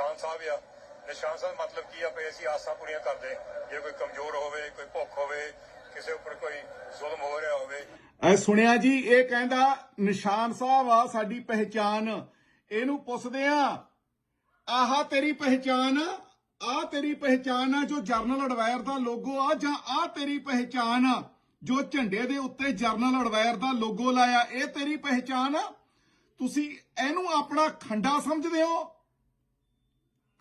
ਨਿਸ਼ਾਨ ਸਾਹਿਬ ਆ। ਨਿਸ਼ਾਨ ਸਾਹਿਬ ਮਤਲਬ ਕੀ ਆ ਵੀ ਅਸੀਂ ਆਸਾਂ ਪੂਰੀਆਂ ਕਰਦੇ। ਜੇ ਕੋਈ ਕਮਜ਼ੋਰ ਹੋਵੇ, ਕੋਈ ਭੁੱਖ ਹੋਵੇ, ਕਿਸੇ ਉੱਪਰ ਕੋਈ ਜ਼ੁਲਮ ਹੋ ਰਿਹਾ ਹੋਵੇ। ਐ ਸੁਣਿਆ ਜੀ, ਇਹ ਕਹਿੰਦਾ, ਨਿਸ਼ਾਨ ਸਾਹਿਬ ਆ, ਸਾਡੀ ਪਹਿਚਾਨ ਇਹਨੂੰ ਪੁੱਛਦੇ ਆ, ਆਹ ਤੇਰੀ ਪਹਿਚਾਨ ਆ ਤੇਰੀ ਪਹਿਚਾਨ ਆ ਜੋ ਜਰਨਲ ਅਡਵਾਇਰ ਦਾ ਲੋਗੋ ਆ, ਜਾਂ ਆ ਤੇਰੀ ਪਹਿਚਾਨ ਆ ਜੋ ਝੰਡੇ ਦੇ ਉੱਤੇ ਜਰਨਲ ਅਡਵਾਇਰ ਦਾ ਲੋਗੋ ਲਾਇਆ। ਇਹ ਤੇਰੀ ਪਹਿਚਾਨ ਆ। ਤੁਸੀਂ ਇਹਨੂੰ ਆਪਣਾ ਖੰਡਾ ਸਮਝਦੇ ਹੋ?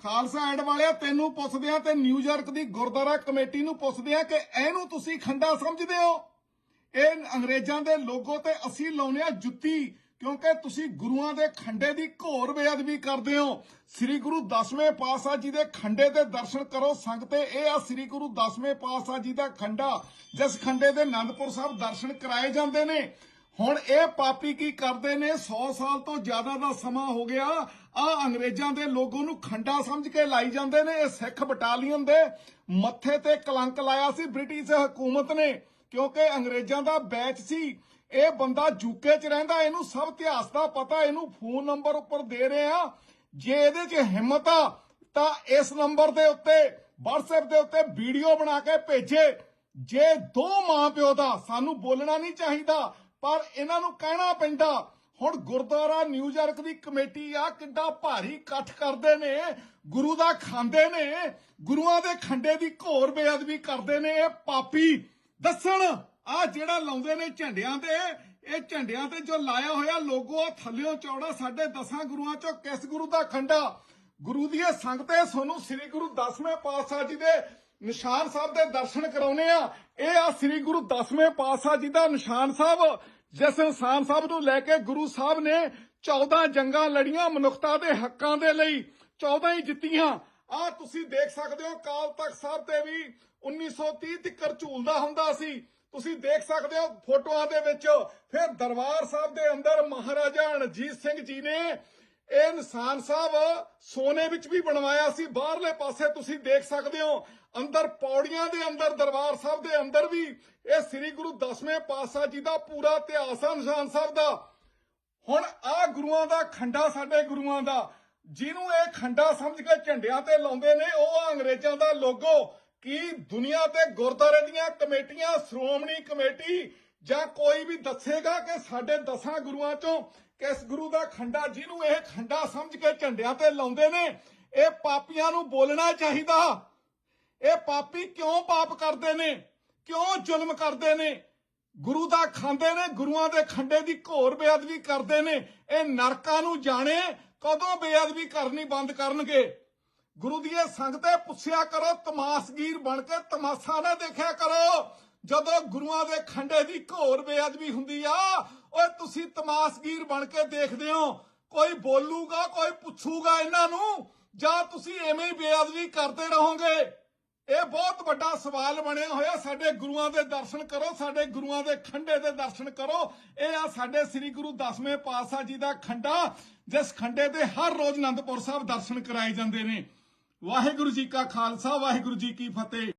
ਖਾਲਸਾ ਐਡ ਵਾਲਿਆ, ਤੈਨੂੰ ਪੁੱਛਦੇ ਆ ਤੇ ਨਿਊਯਾਰਕ ਦੀ ਗੁਰਦੁਆਰਾ ਕਮੇਟੀ ਨੂੰ ਪੁੱਛਦੇ ਆ ਕਿ ਇਹਨੂੰ ਤੁਸੀਂ ਖੰਡਾ ਸਮਝਦੇ ਹੋ? ਇਹ ਅੰਗਰੇਜ਼ਾਂ ਦੇ ਲੋਗੋ ਤੇ ਅਸੀਂ ਲਾਉਨੇ ਆ ਜੁੱਤੀ, ਕਿਉਂਕਿ ਤੁਸੀਂ ਗੁਰੂਆਂ ਦੇ ਖੰਡੇ ਦੀ ਘੋਰ ਬੇਅਦਬੀ ਕਰਦੇ ਹੋ। ਸ੍ਰੀ ਗੁਰੂ ਦਸਵੇਂ ਪਾਤਸ਼ਾਹ ਜੀ ਦੇ ਖੰਡੇ ਦੇ ਦਰਸ਼ਨ ਕਰੋ, ਸੰਗਤੇ ਇਹ ਆ, ਸ੍ਰੀ ਗੁਰੂ ਦਸਵੇਂ ਪਾਤਸ਼ਾਹ ਜੀ ਦਾ ਖੰਡਾ, ਜਿਸ ਖੰਡੇ ਦੇ ਆਨੰਦਪੁਰ ਸਾਹਿਬ ਦਰਸ਼ਨ ਕਰਾਏ ਜਾਂਦੇ ਨੇ। ਹੁਣ ਇਹ ਪਾਪੀ ਕੀ ਕਰਦੇ ਨੇ? 100 ਸਾਲ ਤੋਂ ਜ਼ਿਆਦਾ ਦਾ ਸਮਾਂ ਹੋ ਗਿਆ ਆ ਅੰਗਰੇਜ਼ਾਂ ਦੇ ਲੋਗੋ ਨੂੰ ਖੰਡਾ ਸਮਝ ਕੇ ਲਾਈ ਜਾਂਦੇ ਨੇ, ਇਹ ਸਿੱਖ ਬਟਾਲੀਅਨ ਦੇ ਮੱਥੇ ਤੇ ਕਲੰਕ ਲਾਇਆ ਸੀ ਬ੍ਰਿਟਿਸ਼ ਹਕੂਮਤ ਨੇ, ਕਿਉਂਕਿ ਅੰਗਰੇਜ਼ਾਂ ਦਾ ਬੈਚ ਸੀ। ਇਹ ਬੰਦਾ ਯੂਕੇ 'ਚ ਰਹਿੰਦਾ, ਇਹਨੂੰ ਸਭ ਇਤਿਹਾਸ ਦਾ ਪਤਾ, ਇਹਨੂੰ ਫੋਨ ਨੰਬਰ ਉੱਪਰ ਦੇ ਰਹੇ ਆ ਜੇ ਇਹਦੇ 'ਚ ਹਿੰਮਤ ਆ, ਤਾਂ ਇਸ ਨੰਬਰ ਦੇ ਉੱਤੇ, WhatsApp ਦੇ ਉੱਤੇ ਵੀਡੀਓ ਬਣਾ ਕੇ ਭੇਜੇ। ਜੇ ਦੋ ਮਾਂ ਪਿਓ ਦਾ, ਸਾਨੂੰ ਬੋਲਣਾ ਨਹੀਂ ਚਾਹੀਦਾ, ਪਰ ਇਹਨਾਂ ਨੂੰ ਕਹਿਣਾ ਪੈਂਦਾ ਹੁਣ ਗੁਰਦੁਆਰਾ ਨਿਊਯਾਰਕ ਦੀ ਕਮੇਟੀ ਆ, ਕਿੱਡਾ ਭਾਰੀ ਇਕੱਠ ਕਰਦੇ ਨੇ, ਗੁਰੂ ਦਾ ਖਾਂਦੇ ਨੇ, ਗੁਰੂਆਂ ਦੇ ਖੰਡੇ ਦੀ ਘੋਰ ਬੇਅਦਬੀ ਕਰਦੇ ਨੇ, ਇਹ ਪਾਪੀ। ਦੱਸਣ, ਆ ਜਿਹੜਾ ਲਾਉਂਦੇ ਨੇ ਝੰਡਿਆਂ ਤੇ, ਇਹ ਝੰਡਿਆਂ ਤੇ ਜੋ ਲਾਇਆ ਹੋਇਆ ਲੋਗੋ, ਆ ਥੱਲਿਓਂ ਚੌੜਾ ਸਾਡੇ ਦਸਾਂ ਗੁਰੂਆਂ ਚੋਂ ਕਿਸ ਗੁਰੂ ਦਾ ਖੰਡਾ? ਗੁਰੂ ਦੀਆਂ ਇਹ ਸੰਗਤੇ ਸੋਨੂੰ ਸ੍ਰੀ ਗੁਰੂ ਦਸਵੇਂ ਪਾਤਸ਼ਾਹ ਜੀ ਦੇ ਨਿਸ਼ਾਨ ਸਾਹਿਬ ਦੇ ਦਰਸ਼ਨ ਕਰਾਉਨੇ ਆ। ਇਹ ਆ ਸ੍ਰੀ ਗੁਰੂ ਦਸਵੇਂ ਪਾਤਸ਼ਾਹ ਜੀ ਦਾ ਨਿਸ਼ਾਨ ਸਾਹਿਬ। ਜਿਸ ਨਿਸ਼ਾਨ ਸਾਹਿਬ ਨੂੰ ਲੈ ਕੇ ਗੁਰੂ ਸਾਹਿਬ ਨੇ 14 ਜੰਗਾਂ ਲੜੀਆਂ ਮਨੁੱਖਤਾ ਦੇ ਹੱਕਾਂ ਦੇ ਲਈ 14 ਹੀ ਜਿੱਤੀਆਂ। ਆ ਤੁਸੀਂ ਦੇਖ ਸਕਦੇ ਹੋ, ਕਾਲ ਤਖਤ ਸਾਹਿਬ ਤੇ ਵੀ 1930 ਤੱਕ ਝੂਲਦਾ ਹੁੰਦਾ ਸੀ। ਤੁਸੀਂ ਦੇਖ ਸਕਦੇ ਹੋ ਫੋਟੋਆਂ ਦੇ ਵਿੱਚ, ਫਿਰ ਦਰਬਾਰ ਸਾਹਿਬ ਦੇ ਅੰਦਰ ਮਹਾਰਾਜਾ ਰਣਜੀਤ ਸਿੰਘ ਜੀ ਨੇ ਇਹ ਨਿਸ਼ਾਨ ਸਾਹਿਬ ਸੋਨੇ ਵਿੱਚ ਵੀ ਬਣਵਾਇਆ ਸੀ, ਬਾਹਰਲੇ ਪਾਸੇ ਤੁਸੀਂ ਦੇਖ ਸਕਦੇ ਹੋ, ਅੰਦਰ ਪੌੜੀਆਂ ਦੇ ਅੰਦਰ, ਦਰਬਾਰ ਸਾਹਿਬ ਦੇ ਅੰਦਰ ਵੀ ਇਹ ਸ੍ਰੀ ਗੁਰੂ ਦਸਵੇਂ ਪਾਤਸ਼ਾਹ ਜੀ ਦਾ ਪੂਰਾ ਇਤਿਹਾਸ ਆ ਨਿਸ਼ਾਨ ਸਾਹਿਬ ਦਾ। ਹੁਣ ਆ ਗੁਰੂਆਂ ਦਾ ਖੰਡਾ ਸਾਡੇ ਗੁਰੂਆਂ ਦਾ, ਜਿਹਨੂੰ ਇਹ ਖੰਡਾ ਸਮਝ ਕੇ ਝੰਡਿਆਂ ਤੇ ਲਾਉਂਦੇ ਨੇ, ਉਹ ਅੰਗਰੇਜ਼ਾਂ ਦਾ ਲੋਗੋ। ਕੀ ਦੁਨੀਆ ਤੇ ਗੁਰਦਾਰੇ ਦੀਆਂ ਕਮੇਟੀਆਂ, ਸ਼੍ਰੋਮਣੀ ਕਮੇਟੀ ਜਾਂ ਕੋਈ ਵੀ ਦੱਸੇਗਾ ਕਿ ਸਾਡੇ ਦਸਾਂ ਗੁਰੂਆਂ ਚੋਂ ਕਿਸ ਗੁਰੂ ਦਾ ਖੰਡਾ ਜਿਹਨੂੰ ਇਹ ਖੰਡਾ ਸਮਝ ਕੇ ਝੰਡਿਆਂ ਤੇ ਲਾਉਂਦੇ ਨੇ, ਇਹ ਪਾਪੀਆਂ ਨੂੰ ਬੋਲਣਾ ਚਾਹੀਦਾ। ਇਹ ਪਾਪੀ ਕਿਉਂ ਪਾਪ ਕਰਦੇ ਨੇ? ਕਿਉਂ ਜ਼ੁਲਮ ਕਰਦੇ ਨੇ? ਗੁਰੂ ਦਾ ਖਾਂਦੇ ਨੇ, ਗੁਰੂਆਂ ਦੇ ਖੰਡੇ ਦੀ ਘੋਰ ਬੇਅਦਬੀ ਕਰਦੇ ਨੇ। ਇਹ ਨਰਕਾਂ ਨੂੰ ਜਾਣੇ, ਕਦੋਂ ਬੇਅਦਬੀ ਕਰਨੀ ਬੰਦ ਕਰਨਗੇ? ਗੁਰੂ ਦੀ ਇਹ ਸੰਗਤੇ ਪੁੱਛਿਆ ਕਰੋ, ਤਮਾਸ਼ਗੀਰ ਬਣ ਕੇ ਤਮਾਸ਼ਾ ਨਾ ਦੇਖਿਆ ਕਰੋ। ਜਦੋਂ ਗੁਰੂਆਂ ਦੇ ਖੰਡੇ ਦੀ ਘੋਰ ਬੇਅਦਬੀ ਹੁੰਦੀ ਆ, ਓਏ ਤੁਸੀਂ ਤਮਾਸ਼ਗੀਰ ਬਣ ਕੇ ਦੇਖਦੇ ਹੋ। ਕੋਈ ਬੋਲੂਗਾ, ਕੋਈ ਪੁੱਛੂਗਾ ਇਹਨਾਂ ਨੂੰ, ਜਾਂ ਤੁਸੀਂ ਐਵੇਂ ਹੀ ਬੇਅਦਬੀ ਕਰਦੇ ਰਹੋਗੇ? ਇਹ ਬਹੁਤ ਵੱਡਾ ਸਵਾਲ ਬਣਿਆ ਹੋਇਆ। ਸਾਡੇ ਗੁਰੂਆਂ ਦੇ ਦਰਸ਼ਨ ਕਰੋ, ਸਾਡੇ ਗੁਰੂਆਂ ਦੇ ਖੰਡੇ ਦੇ ਦਰਸ਼ਨ ਕਰੋ। ਇਹ ਆ ਸਾਡੇ ਸ੍ਰੀ ਗੁਰੂ ਦਸਵੇਂ ਪਾਤਸ਼ਾਹ ਜੀ ਦਾ ਖੰਡਾ, ਜਿਸ ਖੰਡੇ ਤੇ ਹਰ ਰੋਜ਼ ਅਨੰਦਪੁਰ ਸਾਹਿਬ ਦਰਸ਼ਨ ਕਰਾਏ ਜਾਂਦੇ ਨੇ। ਵਾਹਿਗੁਰੂ ਜੀ ਕਾ ਖਾਲਸਾ, ਵਾਹਿਗੁਰੂ ਜੀ ਕੀ ਫਤਿਹ।